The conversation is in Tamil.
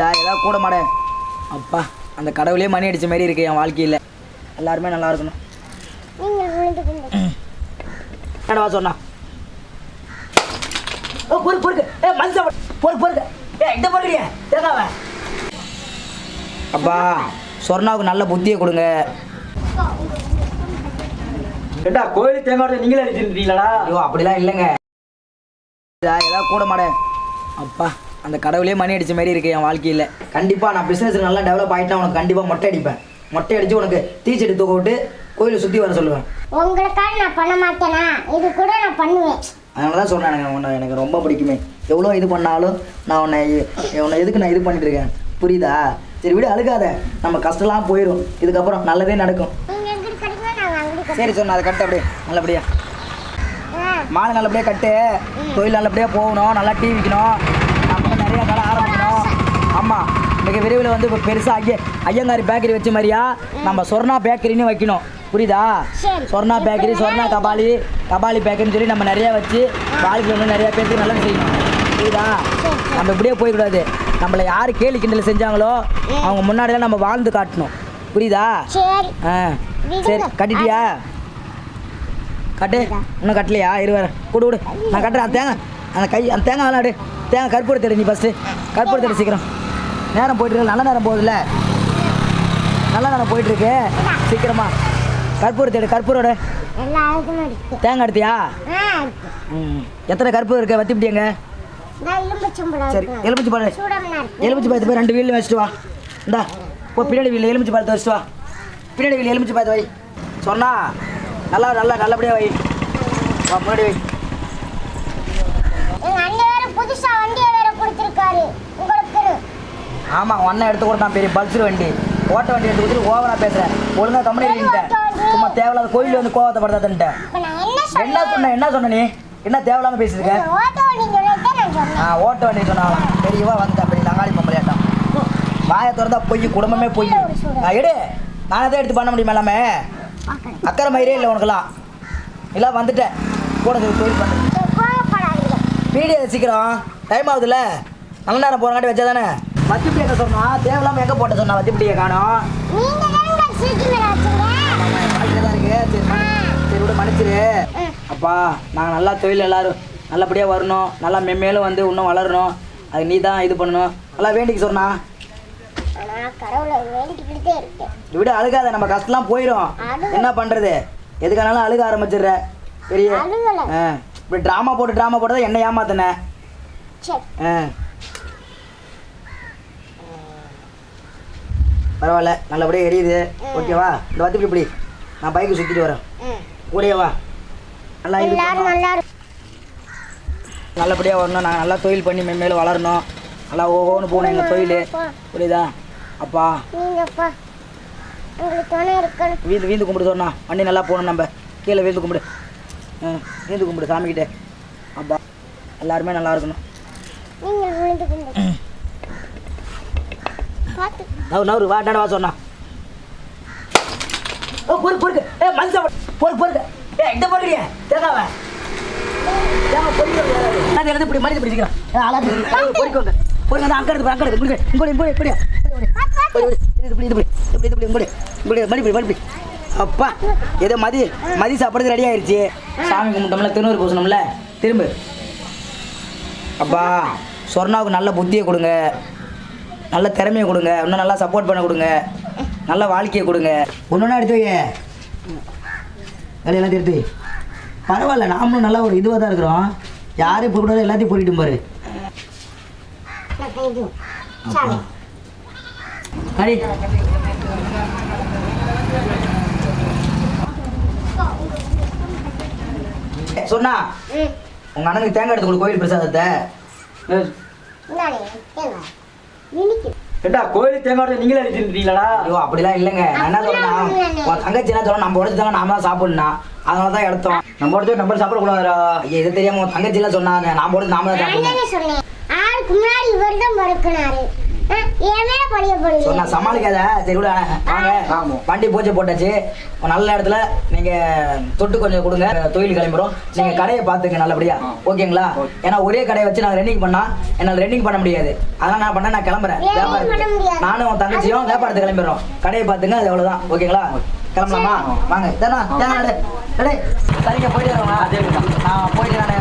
ஏதாவது கூட மாட. அப்பா அந்த கடவுளே மணி அடிச்ச மாதிரி இருக்கு என் வாழ்க்கையில். எல்லாருமே நல்லா இருக்கணும். என்னடா சொன்னா? ஓ பொறுக்கு பொறுக்கு. ஏ மனுஷன் பொறுக்கு பொறுக்கு. ஏ இந்த பொறுக்கிறியா தேங்காவ. அப்பா சொர்ணாவுக்கு நல்ல புத்தியை கொடுங்க. ஏண்டா கோயிலுக்கு தேங்காய் நீங்களே அடிச்சிருந்தீங்களாடா? ஐயோ அப்படிலாம் இல்லைங்க. ஏதாவது கூட மாட. அப்பா அந்த கடவுளே மணி அடிச்ச மாதிரி இருக்கு என் வாழ்க்கையில். கண்டிப்பாக நான் பிஸ்னஸ் நல்லா டெவலப் ஆகிட்டா உனக்கு கண்டிப்பாக மொட்டை அடிப்பேன். மொட்டை அடித்து உனக்கு தீச்செடி தூக்க விட்டு கோயிலை சுற்றி வர சொல்லுவேன். உங்களுக்காக நான் பண்ண மாட்டேனா? இது கூட நான் பண்ணுவேன். அதனால தான் சொன்னேன் எனக்கு உன்னை எனக்கு ரொம்ப பிடிக்குமே. எவ்வளோ இது பண்ணாலும் நான் உன்னை உன்னை எதுக்கு நான் இது பண்ணிட்டு இருக்கேன்? புரியுதா? சரி விடு அழுகாத. நம்ம கஷ்டம்லாம் போயிடும் இதுக்கப்புறம் நல்லதே நடக்கும். சரி சொன்ன அதை கட்டு அப்படியே. நல்லபடியா. மாலை நல்லபடியாக கட்டு. தொழில் நல்லபடியாக போகணும். நல்லா டீ விற்கணும் நம்ம நிறைய கடை ஆரம்பிக்கணும் ஆமாம் மிக விரைவில் வந்து இப்போ பெருசாக ஐய ஐயங்காரி பேக்கரி வச்ச மாதிரியா? நம்ம சொர்ணா பேக்கரின்னு வைக்கணும். புரியுதா? சரி. சொர்ணா பேக்கரி சொர்ணா கபாலி கபாலி பேக்கரின்னு சொல்லி நம்ம நிறைய வச்சு வாழ்க்கையில் வந்து நிறைய பேருக்கு நல்லது செய்யணும். புரியுதா? நம்ம இப்படியே போயிடக்கூடாது நம்மளை யார் கேலி கிண்டல் செஞ்சாங்களோ அவங்க முன்னாடிலாம் நம்ம வாழ்ந்து காட்டணும். புரியுதா? சரி. ஆ சரி கட்டிட்டியா? கட்டு. இன்னும் கட்டலையா? இருவர் கொடு கொடு. நான் கட்டுறேன். அந்த தேங்காய் அந்த கை அந்த தேங்காய் விளாடு தேங்காய் கற்பூர தேடு நீ ஃபஸ்ட்டு கற்பூர தேடு சீக்கிரம். நேரம் போயிட்டுருக்கு. நல்ல நேரம் போகுதுல்ல? நல்ல நேரம் போயிட்டு இருக்கு சீக்கிரமா. கற்பூரத்தை எடு கற்பூரோட. தேங்காய் எடுத்தியா? எத்தனை கற்பூரம் இருக்கு? வத்திப்பிட்டியங்க சரி எலுமிச்சு எலுமிச்சி பழம். சூடம்னா பழத்தை போய் ரெண்டு வீல் வச்சுட்டு வா. இந்தா போ பின்னாடி வீல் எலுமிச்சு பழத்தை வச்சுட்டு வா. பின்னாடி வீல் எலுமிச்சு பழத்தை வை. சொன்னா நல்லா நல்லா நல்லபடியாக வை. வா முன்னாடி வை. புதுசா வண்டியை வேற கொடுத்துருக்காரு. ஆமாம் அண்ணன் எடுத்து கொடுத்தான் பெரிய பல்சர் வண்டி. ஓட்ட வண்டி எடுத்து கொடுத்துட்டு ஓவரா பேசுகிறேன் ஒழுங்கா கம்பெனி சும்மா தேவையில்லாத கோயில் வந்து கோவத்தை நான் என்ன சொன்ன என்ன சொன்ன நீ? என்ன தேவையில்லாம பேசியிருக்க? ஆ ஓட்ட வண்டி சொன்னாலாம். பெரியவா வந்துட்டா பெரிய தங்காளி பொம்பளையாட்டம் வாயை திறந்தா பொய் குடும்பமே பொய். நான் எடு. நானே தான் எடுத்து பண்ண முடியுமா எல்லாமே. அக்கறை மயிரே இல்லை உனக்கெல்லாம். இல்லை வந்துட்டேன். கூட தொழில் பண்ணு. பீடி சீக்கிரம். டைம் ஆகுதுல்ல. நல்ல நேரம் போகிறங்காட்டி வச்சா தானே எங்கே சொன்னா தேவையில்லாம எங்கே போட்ட சொன்னா வத்திப்பிடியை காணோம். தான் சரி விட மன்னிச்சிரு. அப்பா நாங்கள் நல்லா தொழில் எல்லாரும் நல்லபடியாக வரணும். நல்லா மென்மேலும் வந்து இன்னும் வளரணும். அது நீ தான் இது பண்ணணும். நல்லா வேண்டிக்கு சொன்னா. விட அழுகாத. நம்ம கஷ்டம்லாம் போயிடும் என்ன பண்ணுறது எதுக்கானாலும் அழுக ஆரம்பிச்சிடுற. பெரிய இப்படி ட்ராமா போட்டு ட்ராமா போட்டு என்ன ஏமாத்தின? ஆ. பரவாயில்ல நல்லபடியாக எரியுது. ஓகேவா இந்த வத்தி இப்படி நான் பைக்கு சுற்றிட்டு வரேன். கூடயே வா. நல்லா நல்லபடியாக வரணும். நாங்கள் நல்லா தொழில் பண்ணி மென்மேலும் வளரணும். நல்லா ஓஹோன்னு போகணும் எங்கள் தொழில். புரியுதா? அப்பா. வீந்து வீந்து கும்பிடு சொன்னா வண்டி நல்லா போகணும் நம்ம. கீழே வீந்து கும்பிடு. வீந்து கும்பிடு சாமிக்கிட்டே அப்பா எல்லாருமே நல்லா இருக்கணும். நீங்கள் நவரு வா டாடா வா சொன்னா? ஓ பொறுக்கு பொறுக்கு. ஏ மனுஷன் பொறுக்கு பொறுக்கு. ஏ இந்த பொறுக்கிறியா தேங்காவ. தேங்காய் பொறுக்கு நான் எழுந்து இப்படி மனித பிடிச்சிக்கிறேன். ஏ அழகு பொறுக்கோங்க பொறுங்க அந்த அங்கே எடுத்து அங்கே எடுத்து இங்கே இங்கே இங்கே இப்படி இது இப்படி இப்படி இப்படி இப்படி இப்படி மறுபடி மறுபடி அப்பா ஏதோ மதி மதி சாப்பிட்றது ரெடி ஆயிருச்சு. சாமி கும்பிட்டோம்ல திருநூறு பூசணும்ல. திரும்ப. அப்பா சொர்ணாவுக்கு நல்ல புத்தியை கொடுங்க. நல்ல திறமையை கொடுங்க. இன்னும் நல்லா சப்போர்ட் பண்ண கொடுங்க. நல்ல வாழ்க்கையை கொடுங்க. ஒன்று எடுத்து வை வேலையெல்லாம் எடுத்து வை. பரவாயில்ல நாமளும் நல்லா ஒரு இதுவாக தான் இருக்கிறோம். யாரும் இப்போ கூட எல்லாத்தையும் போயிட்டும் பாரு. அடி. சொன்னா. உங்க அண்ணனுக்கு தேங்காய் எடுத்து கொடு கோயில் பிரசாதத்தை. ஏண்டா கோயிலுக்கு தேங்காய் நீங்களே அடிச்சிருந்தீங்களாடா ஐயோ அப்படிலாம் இல்லைங்க. நான் என்ன சொல்றேன்னா உன் தங்கச்சி என்ன சொல்ல நம்ம உடச்சு தாங்க நாம தான் சாப்பிடணும்னா. அதனால தான் எடுத்தோம் நம்ம ஒருத்தர் நம்ம சாப்பிடக்கூடாதுடா. ஐயா இது தெரியாம உன் தங்கச்சி எல்லாம் சொன்னாங்க? நாம உடச்சு நாம தான் சாப்பிடணும். முன்னாடி இவர் தான் சொன்னா சமாளிக்காத. சரி விடு. வாங்க. ஆமா. வண்டி பூஜை போட்டாச்சு. நல்ல இடத்துல நீங்க தொட்டு கொஞ்சம் கொடுங்க. தொழில் கிளம்புறோம் நீங்க கடையை பாத்துங்க நல்லபடியா. ஓகேங்களா? ஓகே. ஏன்னா ஒரே கடையை வச்சு நான் ரன்னிங் பண்ணா என்னால ரன்னிங் பண்ண முடியாது. அதனால நான் பண்ண நான் கிளம்புறேன். முடியாது. நானும் உன் தங்கச்சியும் வியாபாரத்துக்கு கிளம்பிடுறோம். கடையை பாத்துங்க அது அவ்வளவுதான். ஓகேங்களா? கிளம்பலாமா? வாங்க. தேனா சரிங்க போயிட்டு வரோம் நான் போயிட்டு நான்